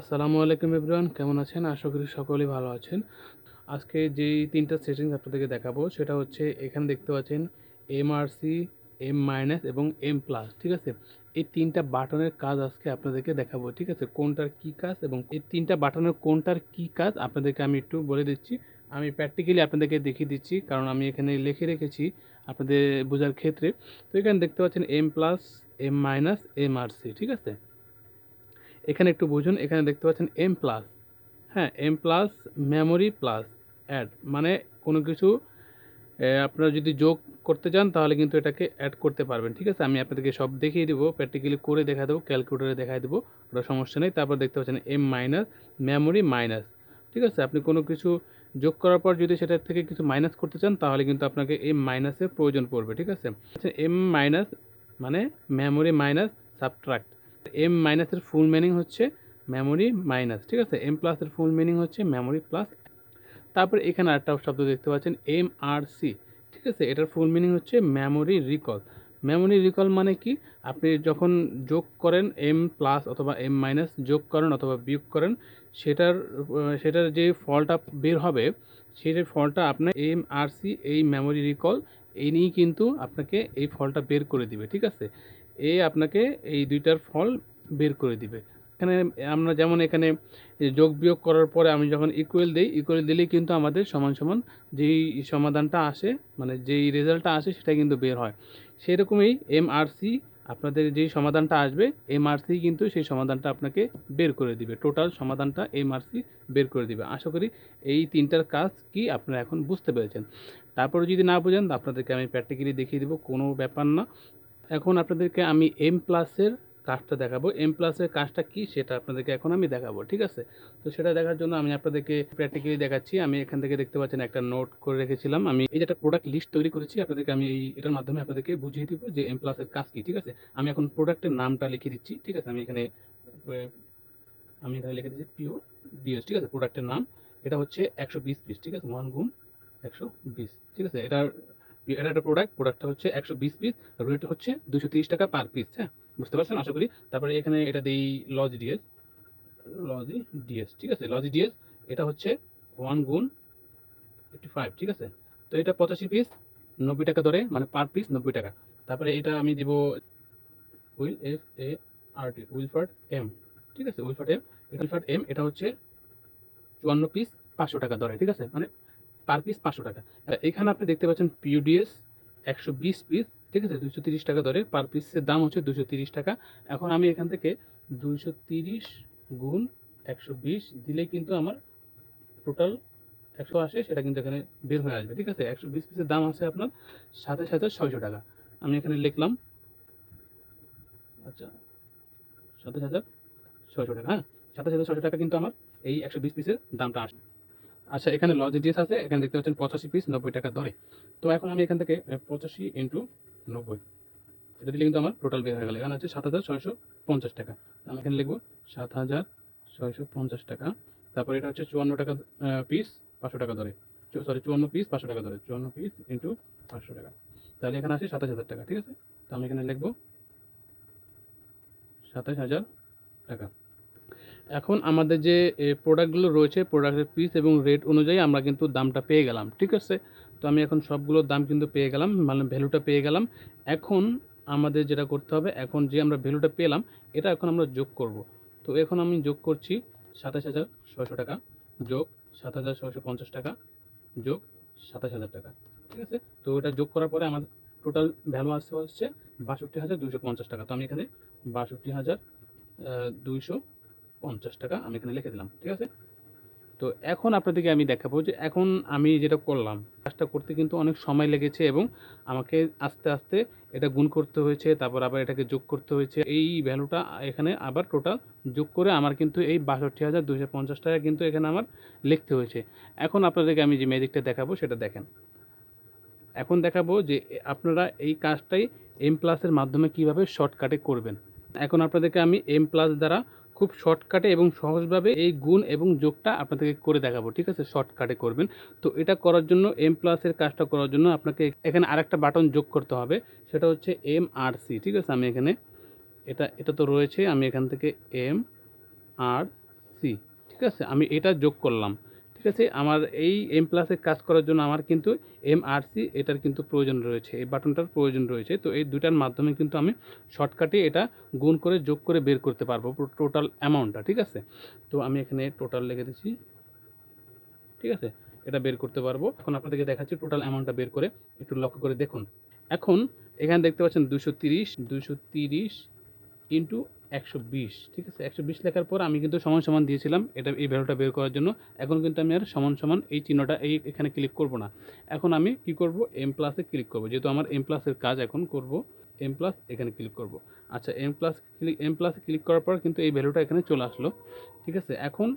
আসসালামু আলাইকুম এভরিওয়ান, কেমন আছেন? আশা করি সকলেই ভালো আছেন। আজকে যেই তিনটা সেটিংস আপনাদেরকে দেখাবো, সেটা হচ্ছে এখানে দেখতে পাচ্ছেন এম এমআরসি এম মাইনাস এবং এম প্লাস ঠিক আছে? এই তিনটা বাটনের কাজ আজকে আপনাদেরকে দেখাবো, ঠিক আছে? কোনটার কি কাজ এবং এই তিনটা বাটনের কোনটার কি কাজ আপনাদেরকে আমি একটু বলে দিচ্ছি। আমি প্র্যাকটিক্যালি আপনাদেরকে দেখিয়ে দিচ্ছি, কারণ আমি এখানে লিখে রেখেছি আপনাদের বোঝার ক্ষেত্রে। তো এখানে দেখতে পাচ্ছেন M plus M minus M R C ঠিক আছে? এখানে একটু বুঝুন, এখানে দেখতে পাচ্ছেন এম প্লাস হ্যাঁ M plus memory plus add মানে কোনো কিছু আপনারা যদি যোগ করতে চান, তাহলে কিন্তু এটাকে অ্যাড করতে পারবেন। ঠিক আছে? আমি আপনাদেরকে সব দেখিয়ে দেবো প্র্যাকটিক্যালি করে দেখা দেবো ক্যালকুলেটারে দেখাই দেবো ওটা সমস্যা নেই। তারপর দেখতে পাচ্ছেন এম মাইনাস মেমোরি মাইনাস ঠিক আছে? আপনি কোনো কিছু যোগ করার পর যদি সেটার থেকে কিছু মাইনাস করতে চান, তাহলে কিন্তু আপনাকে এম মাইনাসের প্রয়োজন পড়বে। ঠিক আছে? এম মাইনাস মানে মেমোরি মাইনাস সাবট্রাক্ট এম মাইনাসের ফুল মিনিং হচ্ছে মেমোরি মাইনাস ঠিক আছে? এম প্লাসের ফুল মিনিং হচ্ছে মেমোরি প্লাস তারপর এখানে আরেকটা শব্দ দেখতে পাচ্ছেন এম আর সি ঠিক আছে? এটার ফুল মিনিং হচ্ছে মেমোরি রিকল মেমোরি রিকল মানে কি? আপনি যখন যোগ করেন এম প্লাস অথবা এম মাইনাস যোগ করেন অথবা বিয়োগ করেন, সেটার সেটার যে ফলটা বের হবে সেটার ফলটা আপনার এম আর সি এই মেমোরি রিকল এই নিয়েই কিন্তু আপনাকে এই ফলটা বের করে দিবে, ঠিক আছে? এ আপনাকে এই দুইটার ফল বের করে দিবে। এখানে আমরা যেমন এখানে যোগ বিয়োগ করার পরে আমি যখন ইকুয়াল দিই ইকুয়াল দিলেই কিন্তু আমাদের সমান সমান যেই সমাধানটা আসে মানে যেই রেজাল্টটা আসে সেটা কিন্তু বের হয়। সেরকমই এম আর সি আপনাদের যেই সমাধানটা আসবে এম আর সি কিন্তু সেই সমাধানটা আপনাকে বের করে দিবে। টোটাল সমাধানটা এম আর সি বের করে দিবে। আশা করি এই তিনটার কাজ কি আপনারা এখন বুঝতে পেরেছেন। তারপরে যদি না বোঝেন, আপনাদেরকে আমি প্র্যাকটিক্যালি দেখিয়ে দেবো, কোনো ব্যাপার না। এখন আপনাদেরকে আমি এম প্লাসের কাজটা দেখাবো। এম প্লাসের কাজটা কি সেটা আপনাদেরকে এখন আমি দেখাবো, ঠিক আছে? তো সেটা দেখার জন্য আমি আপনাদেরকে প্র্যাকটিক্যালি দেখাচ্ছি। আমি এখান থেকে দেখতে পাচ্ছেন একটা নোট করে রেখেছিলাম। আমি এই যে একটা প্রোডাক্ট লিস্ট তৈরি করেছি, আপনাদেরকে আমি এই, এটার মাধ্যমে আপনাদেরকে বুঝিয়ে দিব যে এম প্লাসের কাজ কি, ঠিক আছে? আমি এখন প্রোডাক্টের নামটা লিখে দিচ্ছি, ঠিক আছে? আমি এখানে আমি এখানে লিখে দিচ্ছি পিওর ডিএস ঠিক আছে? প্রোডাক্টের নাম। এটা হচ্ছে একশো বিশ পিস ঠিক আছে? ওয়ান গুণ একশো বিশ, ঠিক আছে? এটার, এটা একটা প্রোডাক্ট প্রোডাক্টটা হচ্ছে একশো বিশ পিস রেট হচ্ছে দুশো তিরিশ টাকা পার পিস হ্যাঁ? বুঝতে পারছেন? আশা করি। তারপরে এখানে এটা দেই লজ ডিএস লজি ডিএস ঠিক আছে? লজি ডিএস এটা হচ্ছে ওয়ান গুণ এইটটি ফাইভ ঠিক আছে? তো এটা পঁচাশি পিস নব্বই টাকা ধরে মানে পার পিস নব্বই টাকা। তারপরে এটা আমি দিব will F A R T Wilfard M ঠিক আছে? উইলফার্ড এম উইলফার্ড এম এটা হচ্ছে চুয়ান্ন পিস পাঁচশো টাকা ধরে, ঠিক আছে? মানে পার পিস পাঁচশো টাকা। এখানে আপনি দেখতে পাচ্ছেন পিউডিএস একশো বিশ পিস ঠিক আছে? দুশো তিরিশ টাকা ধরে পার পিসের দাম হচ্ছে দুশো তিরিশ টাকা। এখন আমি এখান থেকে দুইশো তিরিশ গুণ একশো বিশ দিলেই কিন্তু আমার টোটাল একশো আসে সেটা কিন্তু এখানে বের হয়ে আসবে। ঠিক আছে? একশো বিশ পিসের দাম আছে আপনার সাতাশ হাজার ছয়শো টাকা। আমি এখানে লিখলাম আচ্ছা সাতাশ হাজার ছয়শো টাকা হ্যাঁ? সাতাশ হাজার ছয়শো টাকা কিন্তু আমার এই একশো বিশ পিসের দামটা আসবে। আচ্ছা এখানে লজিডিএস আছে, এখানে দেখতে পাচ্ছেন পঁচাশি পিস নব্বই টাকা ধরে তো এখন আমি এখান থেকে পঁচাশি ইন্টু নব্বই। এটা দিলে কিন্তু আমার টোটাল বের হয়ে গেল। এখানে হচ্ছে সাত হাজার ছয়শো পঞ্চাশ টাকা। আমি এখানে লিখব সাত হাজার ছয়শো পঞ্চাশ টাকা। তারপরে এটা হচ্ছে চুয়ান্ন টাকা পিস পাঁচশো টাকা ধরে। সরি চুয়ান্ন পিস পাঁচশো টাকা ধরে। চুয়ান্ন পিস ইন্টু পাঁচশো টাকা। তাহলে এখানে আসে সাতাশ হাজার টাকা, ঠিক আছে? তো আমি এখানে লিখব সাতাশ হাজার টাকা। এখন আমাদের যে প্রোডাক্টগুলো রয়েছে প্রোডাক্টের পিস এবং রেট অনুযায়ী আমরা কিন্তু দামটা পেয়ে গেলাম, ঠিক আছে? তো আমি এখন সবগুলোর দাম কিন্তু পেয়ে গেলাম মানে ভ্যালুটা পেয়ে গেলাম। এখন আমাদের যেটা করতে হবে, এখন যে আমরা ভ্যালুটা পেলাম, এটা এখন আমরা যোগ করব। তো এখন আমি যোগ করছি সাতাশ হাজার ছয়শো টাকা যোগ সাত হাজার ছয়শো পঞ্চাশ টাকা যোগ সাতাশ হাজার টাকা, ঠিক আছে? তো এটা যোগ করার পরে আমার টোটাল ভ্যালু আসছে হচ্ছে বাষট্টি হাজার দুইশো পঞ্চাশ টাকা। তো আমি এখানে বাষট্টি হাজার দুইশো পঞ্চাশ টাকা আমি এখানে লিখে দিলাম, ঠিক আছে? তো এখন আপনাদেরকে আমি দেখাবো যে এখন আমি যেটা করলাম, কাজটা করতে কিন্তু অনেক সময় লেগেছে এবং আমাকে আস্তে আস্তে এটা গুণ করতে হয়েছে, তারপর আবার এটাকে যোগ করতে হয়েছে। এই ভ্যালুটা এখানে আবার টোটাল যোগ করে আমার কিন্তু এই বাষট্টি হাজার দুশো পঞ্চাশ টাকা কিন্তু এখানে আমার লিখতে হয়েছে। এখন আপনাদেরকে আমি যে ম্যাজিকটা দেখাবো সেটা দেখেন। এখন দেখাবো যে আপনারা এই কাজটাই এম প্লাসের মাধ্যমে কীভাবে শর্টকাটে করবেন। এখন আপনাদেরকে আমি এম প্লাস দ্বারা খুব শর্টকাটে এবং সহজভাবে এই গুণ এবং যোগটা আপনাদেরকে করে দেখাবো, ঠিক আছে? শর্টকাটে করবেন। তো এটা করার জন্য এম প্লাসের কাজটা করার জন্য আপনাকে এখানে আরেকটা বাটন যোগ করতে হবে। সেটা হচ্ছে এম আর সি ঠিক আছে? আমি এখানে এটা এটা তো রয়েছে, আমি এখান থেকে এম আর সি ঠিক আছে? আমি এটা যোগ করলাম। ঠিক আছে আমার এই এম প্লাসে কাজ করার জন্য আমার কিন্তু এম আর সি এটার কিন্তু প্রয়োজন রয়েছে, এই বাটনটার প্রয়োজন রয়েছে। তো এই দুটার মাধ্যমে কিন্তু আমি শর্টকাটে এটা গুণ করে, যোগ করে বের করতে পারব টোটাল অ্যামাউন্টটা ঠিক আছে? তো আমি এখানে টোটাল লিখে দিচ্ছি, ঠিক আছে? এটা বের করতে পারব। এখন আপনাদেরকে দেখাচ্ছি টোটাল অ্যামাউন্টটা বের করে, একটু লক্ষ্য করে দেখুন। এখন এখানে দেখতে পাচ্ছেন দুশো তিরিশ দুশো তিরিশ ইন্টু একশো বিশ, ঠিক আছে? একশো বিশ লেখার পর আমি কিন্তু সমান সমান দিয়েছিলাম এটা, এই ভ্যালুটা বের করার জন্য। এখন কিন্তু আমি আর সমান সমান এই চিহ্নটা এই এখানে ক্লিক করব না। এখন আমি কি করব? এম প্লাসে ক্লিক করব। যেহেতু আমার এম প্লাসের কাজ এখন করব এম প্লাস এখানে ক্লিক করব। আচ্ছা এম প্লাস ক্লিক এম প্লাসে ক্লিক করার পর কিন্তু এই ভ্যালুটা এখানে চলে আসলো, ঠিক আছে? এখন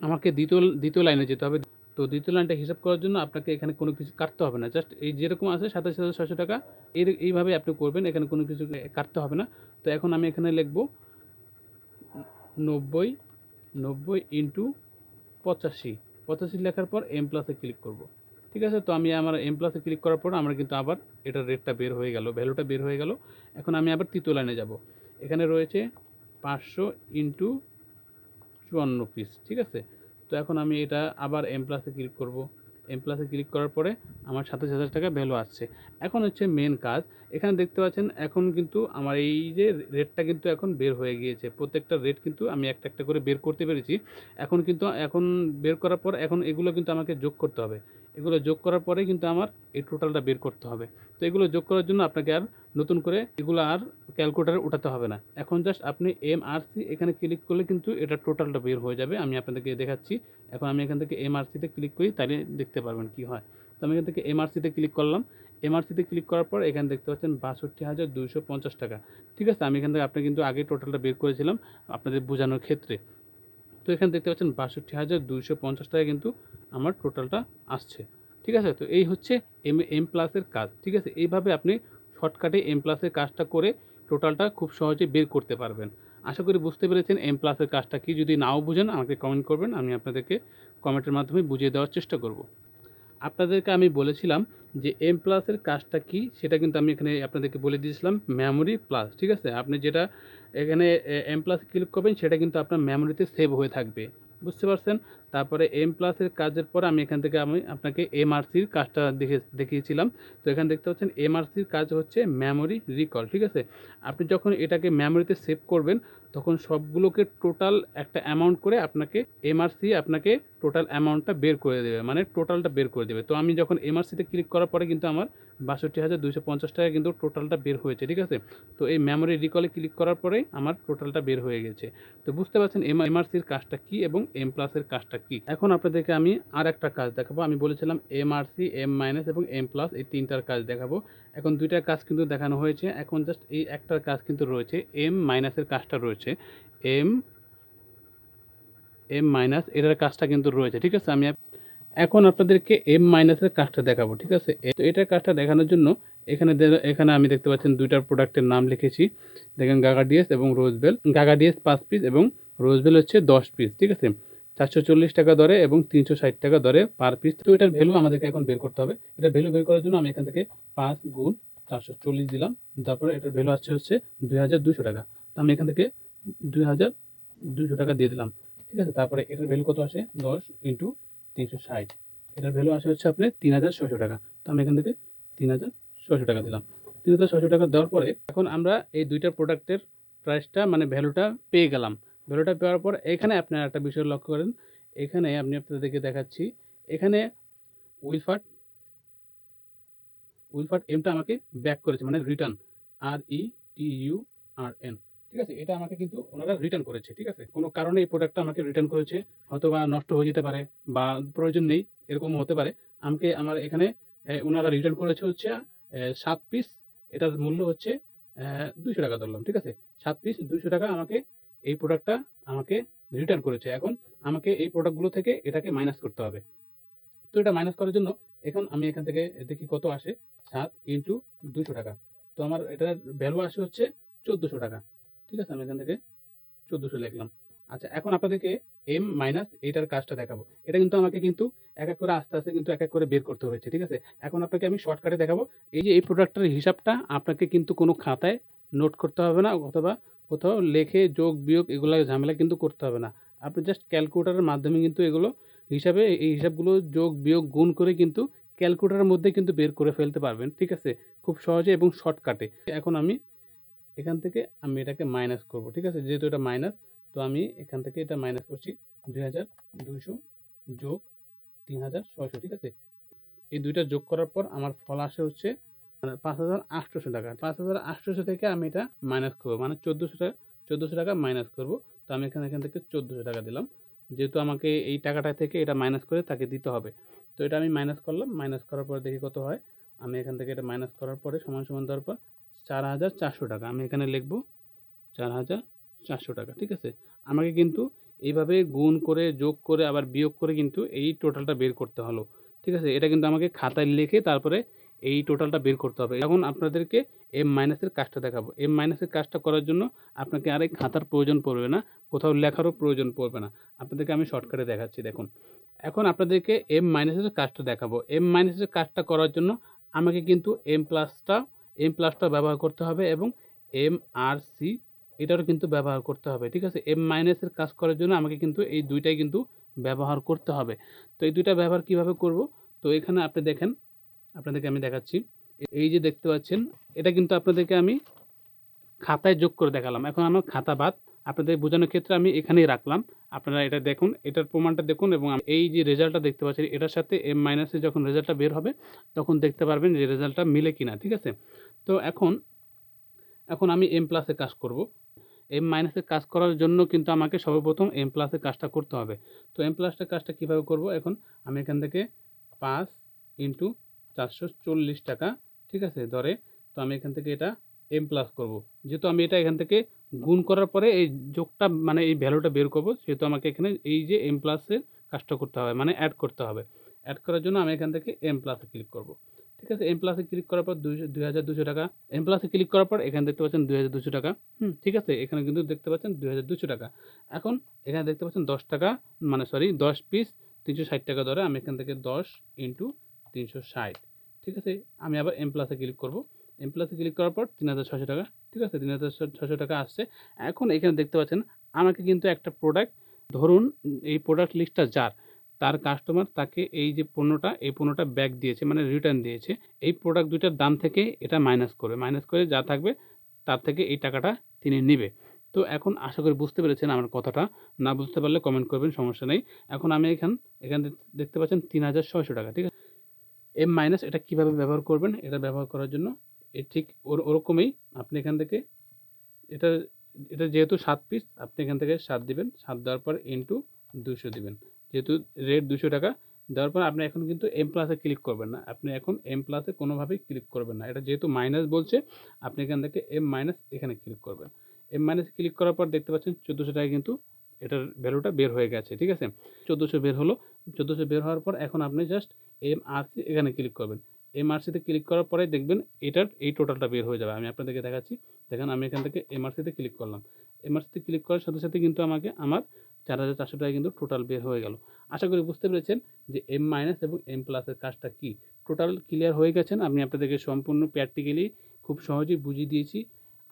আমাকে দ্বিতীয় দ্বিতীয় লাইনে যেতে হবে। তো দ্বিতীয় লাইনটা হিসাব করার জন্য আপনাকে এখানে কোনো কিছু কাটতে হবে না। জাস্ট এই যেরকম আছে সাতাশ হাজার ছশো টাকা এই এইভাবে আপনি করবেন। এখানে কোনো কিছু কাটতে হবে না। তো এখন আমি এখানে লিখব নব্বই নব্বই ইন্টু পঁচাশি। পঁচাশি লেখার পর এম প্লাসে ক্লিক করব। ঠিক আছে, তো আমি আমার এম প্লাসে ক্লিক করার পর আমার কিন্তু আবার এটার রেটটা বের হয়ে গেল ভ্যালুটা বের হয়ে গেল। এখন আমি আবার তৃতীয় লাইনে যাব। এখানে রয়েছে পাঁচশো ইন্টু চুয়ান্ন পিস ঠিক আছে? তো এখন আমি এটা আবার এম প্লাসে ক্লিক করব। এম প্লাসে ক্লিক করার পরে আমার সাতাশ হাজার টাকা ভ্যালু আসছে। এখন হচ্ছে মেন কাজ। এখানে দেখতে পাচ্ছেন, এখন কিন্তু আমার এই যে রেটটা কিন্তু এখন বের হয়ে গিয়েছে। প্রত্যেকটা রেট কিন্তু আমি একটা একটা করে বের করতে পেরেছি। এখন কিন্তু, এখন বের করার পর, এখন এগুলো কিন্তু আমাকে যোগ করতে হবে। এগুলো যোগ করার পরে কিন্তু আমার এই টোটালটা বের করতে হবে। তো এগুলো যোগ করার জন্য আপনাকে আর নতুন করে এগুলো আর ক্যালকুলেটারে উঠাতে হবে না। এখন জাস্ট আপনি এম আর সি এখানে ক্লিক করলে কিন্তু এটা টোটালটা বের হয়ে যাবে। আমি আপনাদেরকে দেখাচ্ছি। এখন আমি এখান থেকে এম আর সিতে ক্লিক করি, তাহলে দেখতে পারবেন কি হয়। তো আমি এখান থেকে এম ক্লিক করলাম। এম আর ক্লিক করার পর এখানে দেখতে পাচ্ছেন বাষট্টি হাজার দুইশো পঞ্চাশ টাকা। ঠিক আছে, আমি এখান থেকে আপনি কিন্তু আগে টোটালটা বের করেছিলাম আপনাদের বোঝানোর ক্ষেত্রে। তো এখানে দেখতে পাচ্ছেন বাষট্টি হাজার দুইশো পঞ্চাশ টাকা কিন্তু আমার টোটালটা আসছে। ঠিক আছে? তো এই হচ্ছে এম এম প্লাসের কাজ। ঠিক আছে? এইভাবে আপনি শর্টকাটে এম প্লাসের কাজটা করে টোটালটা খুব সহজে বের করতে পারবেন। আশা করি বুঝতে পেরেছেন এম প্লাসের কাজটা কি? যদি নাও বুঝেন, আমাকে কমেন্ট করবেন, আমি আপনাদেরকে কমেন্টের মাধ্যমে বুঝিয়ে দেওয়ার চেষ্টা করব। আপনাদেরকে আমি বলেছিলাম যে এম প্লাসের কাজটা কি? সেটা কিন্তু আমি এখানে আপনাদেরকে বলে দিয়েছিলাম মেমোরি প্লাস ঠিক আছে? আপনি যেটা এখানে এম প্লাস ক্লিক করবেন সেটা কিন্তু আপনার মেমোরিতে সেভ হয়ে থাকবে। বুঝতে পারছেন? তারপরে এম প্লাসের কাজের পর আমি এখান থেকে আমি আপনাকে এমআরসির কাজটা দেখে, দেখিয়েছিলাম। তো এখানে দেখতে পাচ্ছেন এমআরসির কাজ হচ্ছে মেমোরি রিকল ঠিক আছে? আপনি যখন এটাকে মেমোরিতে সেভ করবেন, তখন সবগুলোকে টোটাল একটা অ্যামাউন্ট করে আপনাকে এমআরসি আপনাকে টোটাল অ্যামাউন্টটা বের করে দেবে মানে টোটালটা বের করে দেবে। তো আমি যখন এমআরসিতে ক্লিক করার পরে কিন্তু আমার বাষট্টি হাজার দুইশো পঞ্চাশ টাকা কিন্তু টোটালটা বের হয়েছে, ঠিক আছে? তো এই মেমোরি রিকলে ক্লিক করার পরে আমার টোটালটা বের হয়ে গেছে। তো বুঝতে পারছেন এম এমআরসির কাজটা কী এবং এম প্লাসের কাজটা কি? এখন আপনাদেরকে আমি আর একটা কাজ দেখাবো। আমি বলেছিলাম এমআরসি এম মাইনাস এবং এম প্লাস এই তিনটার কাজ দেখাবো। এখন দুইটার কাজ কিন্তু দেখানো হয়েছে। এখন জাস্ট এই একটার কাজ কিন্তু রয়েছে। এম মাইনাসের কাজটা রয়েছে। এম এম মাইনাস এটার কাজটা কিন্তু রয়েছে, ঠিক আছে? আমি এখন আপনাদেরকে এম মাইনাসের কাজটা দেখাবো, ঠিক আছে? তো এটার কাজটা দেখানোর জন্য এখানে এখানে আমি দেখতে পাচ্ছেন দুইটার প্রোডাক্টের নাম লিখেছি। দেখেন গাগা ডিএস এবং রোজবেল গাগা ডিএস পাঁচ পিস এবং রোজবেল হচ্ছে দশ পিস ঠিক আছে? চারশো চল্লিশ টাকা দরে এবং তিনশো ষাট টাকা দরে পার পিস তো এটার ভ্যালু আমাদেরকে এখন বের করতে হবে। এটা ভ্যালু বের করার জন্য আমি এখান থেকে পাঁচ গুণ চারশো চল্লিশ দিলাম। তারপরে এটার ভ্যালু আসছে হচ্ছে দুই হাজার দুশো টাকা। তো আমি এখান থেকে দুই হাজার দুশো টাকা দিয়ে দিলাম। ঠিক আছে? তারপরে এটার ভ্যালু কত আসে? দশ ইন্টু তিনশো ষাট। এটার ভ্যালু আসে হচ্ছে আপনি তিন হাজার ছশো টাকা। তো আমি এখান থেকে তিন হাজার ছশো টাকা দিলাম। তিন হাজার ছশো টাকা দেওয়ার পরে এখন আমরা এই দুইটা প্রোডাক্টের প্রাইসটা মানে ভ্যালুটা পেয়ে গেলাম। ভ্যালুটা পাওয়ার পর এখানে আপনার একটা বিষয় লক্ষ্য করেন। এখানে আপনি আপনাদেরকে দেখাচ্ছি। এখানে উইলফাট উইলফাট এমটা আমাকে ব্যাক করেছে মানে return R E T U R N ঠিক আছে? এটা আমাকে কিন্তু ওনারা রিটার্ন করেছে, ঠিক আছে? কোনো কারণে এই প্রোডাক্টটা আমাকে রিটার্ন করেছে হয়তো বা নষ্ট হয়ে যেতে পারে বা প্রয়োজন নেই এরকম হতে পারে। আমাকে আমার এখানে ওনারা রিটার্ন করেছে হচ্ছে সাত পিস এটার মূল্য হচ্ছে দুশো টাকা ধরলাম, ঠিক আছে? সাত পিস দুশো টাকা আমাকে এই প্রোডাক্টটা আমাকে রিটার্ন করেছে। এখন আমাকে এই প্রোডাক্টগুলো থেকে এটাকে মাইনাস করতে হবে। তো এটা মাইনাস করার জন্য এখন আমি এখান থেকে দেখি কত আসে? সাত ইন্টু দুশো টাকা। তো আমার এটার ভ্যালু আসে হচ্ছে চোদ্দোশো টাকা। ঠিক আছে? আমি এখান থেকে চোদ্দোশো লিখলাম। আচ্ছা এখন আপনাদেরকে এম মাইনাস এইটার কাজটা দেখাবো। এটা কিন্তু আমাকে কিন্তু এক এক করে আস্তে আস্তে কিন্তু এক এক করে বের করতে হয়েছে। ঠিক আছে? এখন আপনাকে আমি শর্টকাটে দেখাবো। এই যে এই প্রোডাক্টের হিসাবটা আপনাকে কিন্তু কোনো খাতায় নোট করতে হবে না অথবা কোথাও লেখে, যোগ, বিয়োগ এগুলো ঝামেলা কিন্তু করতে হবে না। আপনি জাস্ট ক্যালকুলেটারের মাধ্যমে কিন্তু এগুলো হিসাবে, এই হিসাবগুলো যোগ, বিয়োগ, গুণ করে কিন্তু ক্যালকুলেটারের মধ্যে কিন্তু বের করে ফেলতে পারবেন, ঠিক আছে? খুব সহজে এবং শর্টকাটে এখন আমি এখান থেকে আমি এটাকে মাইনাস করব, ঠিক আছে? যেহেতু এটা মাইনাস তো আমি এখান থেকে এটা মাইনাস করছি দুই হাজার দুইশো যোগ তিন হাজার ছয়শো, ঠিক আছে? এই দুইটা যোগ করার পর আমার ফল আসে হচ্ছে পাঁচ হাজার আটশোশো টাকা। পাঁচ হাজার আটশোশো থেকে আমি এটা মাইনাস করব। মানে চোদ্দোশো টাকা চোদ্দোশো টাকা মাইনাস করব। তো আমি এখানে এখান থেকে চোদ্দোশো টাকা দিলাম। যেহেতু আমাকে এই টাকাটা থেকে এটা মাইনাস করে তাকে দিতে হবে। তো এটা আমি মাইনাস করলাম। মাইনাস করার পর দেখি কত হয়। আমি এখান থেকে এটা মাইনাস করার পরে সমান সমান দেওয়ার পর চার হাজার চারশো টাকা। আমি এখানে লিখব চার হাজার চারশো টাকা। ঠিক আছে? আমাকে কিন্তু এইভাবে গুণ করে, যোগ করে, আবার বিয়োগ করে কিন্তু এই টোটালটা বের করতে হলো। ঠিক আছে? এটা কিন্তু আমাকে খাতায় লিখে তারপরে এই টোটালটা বের করতে হবে। এখন আপনাদেরকে এম মাইনাসের কাজটা দেখাবো। এম মাইনাসের কাজটা করার জন্য আপনাকে আর এই খাতার প্রয়োজন পড়বে না, কোথাও লেখারও প্রয়োজন পড়বে না। আপনাদেরকে আমি শর্টকাটে দেখাচ্ছি, দেখুন। এখন আপনাদেরকে এম মাইনাসের কাজটা দেখাবো। এম মাইনাসের কাজটা করার জন্য আমাকে কিন্তু এম প্লাসটা এম প্লাসটা ব্যবহার করতে হবে এবং এম আর সি এটারও কিন্তু ব্যবহার করতে হবে, ঠিক আছে? এম মাইনাসের কাজ করার জন্য আমাকে কিন্তু এই দুইটাই কিন্তু ব্যবহার করতে হবে। তো এই দুইটা ব্যবহার কীভাবে করব? তো এখানে আপনি দেখেন আপনাদেরকে আমি দেখাচ্ছি। এই যে দেখতে পাচ্ছেন, এটা কিন্তু আপনাদেরকে আমি খাতায় যোগ করে দেখালাম। এখন আমার খাতা বাদ, আপনাদের বোঝানোর ক্ষেত্রে আমি এখানেই রাখলাম। আপনারা এটা দেখুন, এটার প্রমাণটা দেখুন এবং এই যে রেজাল্টটা দেখতে পাচ্ছেন, এটার সাথে এম মাইনাসে যখন রেজাল্টটা বের হবে, তখন দেখতে পারবেন যে রেজাল্টটা মিলে কিনা, ঠিক আছে? তো এখন এখন আমি এম প্লাসে কাজ করব। এম মাইনাসে কাজ করার জন্য কিন্তু আমাকে সর্বপ্রথম এম প্লাসের কাজটা করতে হবে। তো এম প্লাসের কাজটা কীভাবে করব? এখন আমি এখান থেকে পাঁচ ইন্টু চারশো চল্লিশ টাকা, ঠিক আছে ধরে তো আমি এখান থেকে এটা এম প্লাস করব। যেহেতু আমি এটা এখান থেকে গুণ করার পরে এই যোগটা মানে এই ভ্যালুটা বের করব, সেহেতু আমাকে এখানে এই যে এম প্লাসের কাজটা করতে হবে মানে অ্যাড করতে হবে। অ্যাড করার জন্য আমি এখান থেকে এম প্লাসে ক্লিক করব। ঠিক আছে এম প্লাসে ক্লিক করার পর দুই হাজার দুশো টাকা। এম প্লাসে ক্লিক করার পর এখানে দেখতে পাচ্ছেন দুই হাজার দুশো টাকা। হুম, ঠিক আছে, এখানে কিন্তু দেখতে পাচ্ছেন দুই হাজার দুশো টাকা। এখন এখানে দেখতে পাচ্ছেন দশ টাকা মানে সরি দশ পিস তিনশো ষাট টাকা ধরে আমি এখান থেকে দশ ইন্টু তিনশো ষাট। ঠিক আছে? আমি আবার এম প্লাসে ক্লিক করব। এম প্লাসে ক্লিক করার পর তিন হাজার ছশো টাকা। ঠিক আছে? তিন হাজার ছশো টাকা আসছে। এখন এখানে দেখতে পাচ্ছেন, আমাকে কিন্তু একটা প্রোডাক্ট ধরুন এই প্রোডাক্ট লিস্টটা যার, তার কাস্টমার তাকে এই যে পণ্যটা, এই পণ্যটা ব্যাক দিয়েছে মানে রিটার্ন দিয়েছে। এই প্রোডাক্ট দুইটার দাম থেকে এটা মাইনাস করবে। মাইনাস করে যা থাকবে, তার থেকে এই টাকাটা তিনি নেবে। তো এখন আশা করি বুঝতে পেরেছেন আমার কথাটা। না বুঝতে পারলে কমেন্ট করবেন, সমস্যা নেই। এখন আমি এখান এখান দেখতে পাচ্ছেন তিন হাজার ছয়শো টাকা। ঠিক আছে? এম মাইনাস এটা কীভাবে ব্যবহার করবেন, এটা ব্যবহার করার জন্য এ ঠিক ওর, ওরকমই আপনি এখান থেকে এটা এটা যেহেতু সাত পিস আপনি এখান থেকে সাত দিবেন, সাত দেওয়ার পর ইন্টু দুশো দিবেন। যেহেতু রেট দুশো টাকা, দেওয়ার পর আপনি এখন কিন্তু এম প্লাসে ক্লিক করবেন না। আপনি এখন এম প্লাসে কোনোভাবেই ক্লিক করবেন না। এটা যেহেতু মাইনাস বলছে, আপনি এখান থেকে এম মাইনাস এখানে ক্লিক করবেন। এম মাইনাস ক্লিক করার পর দেখতে পাচ্ছেন, চোদ্দোশো টাকা কিন্তু এটার ভ্যালুটা বের হয়ে গেছে, ঠিক আছে? চোদ্দোশো বের হলো, চোদ্দোশো বের হওয়ার পর এখন আপনি জাস্ট এম আর সি এখানে ক্লিক করবেন। এম আর সিতে ক্লিক করার পরে দেখবেন এটার এই টোটালটা বের হয়ে যাবে। আমি আপনাদেরকে দেখাচ্ছি। দেখেন, আমি এখান থেকে এম আর সিতে ক্লিক করলাম। এম আর সিতে ক্লিক করার সাথে সাথে কিন্তু আমাকে আমার চার হাজার চারশো টাকা কিন্তু টোটাল বের হয়ে গেল। আশা করি বুঝতে পেরেছেন যে এম মাইনাস এবং এম প্লাসের কাজটা কী? টোটাল ক্লিয়ার হয়ে গেছেন আমি আপনাদেরকে সম্পূর্ণ প্র্যাকটিক্যালি খুব সহজেই বুঝিয়ে দিয়েছি।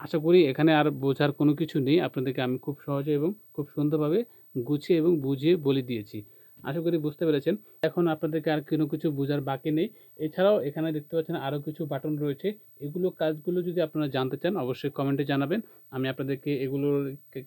আশা করি এখানে আর বোঝার কোনো কিছু নেই। আপনাদেরকে আমি খুব সহজে এবং খুব সুন্দরভাবে গুছিয়ে এবং বুঝিয়ে বলে দিয়েছি। আশা করি বুঝতে পেরেছেন। এখন আপনাদেরকে আর কোনো কিছু বোঝার বাকি নেই। এছাড়াও এখানে দেখতে পাচ্ছেন আরও কিছু বাটন রয়েছে। এগুলো কাজগুলো যদি আপনারা জানতে চান, অবশ্যই কমেন্টে জানাবেন। আমি আপনাদেরকে এগুলোর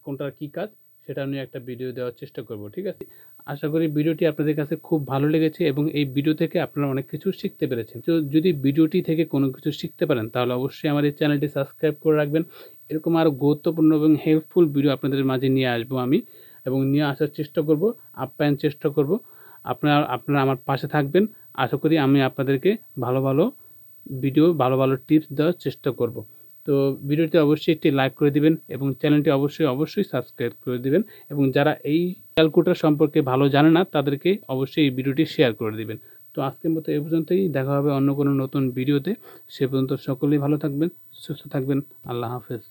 কোনটার কী কাজ সেটা নিয়ে একটা ভিডিও দেওয়ার চেষ্টা করব, ঠিক আছে? আশা করি ভিডিওটি আপনাদের কাছে খুব ভালো লেগেছে এবং এই ভিডিও থেকে আপনারা অনেক কিছু শিখতে পেরেছেন। তো যদি ভিডিওটি থেকে কোনো কিছু শিখতে পারেন, তাহলে অবশ্যই আমার এই চ্যানেলটি সাবস্ক্রাইব করে রাখবেন। এরকম আরও গুরুত্বপূর্ণ এবং হেল্পফুল ভিডিও আপনাদের মাঝে নিয়ে আসব আমি এবং নিয়ে আসার চেষ্টা করব, আপ্যায়ন চেষ্টা করব। আপনারা আপনারা আমার পাশে থাকবেন। আশা করি আমি আপনাদেরকে ভালো ভালো ভিডিও ভালো ভালো টিপস দেওয়ার চেষ্টা করব। তো ভিডিওটি অবশ্যই একটি লাইক করে দিবেন এবং চ্যানেলটি অবশ্যই অবশ্যই সাবস্ক্রাইব করে দিবেন এবং যারা এই ক্যালকুলেটার সম্পর্কে ভালো জানে না, তাদেরকে অবশ্যই এই ভিডিওটি শেয়ার করে দিবেন। তো আজকের মতো এ পর্যন্তই। দেখা হবে অন্য কোনো নতুন ভিডিওতে। সে পর্যন্ত সকলেই ভালো থাকবেন, সুস্থ থাকবেন। আল্লাহ হাফেজ।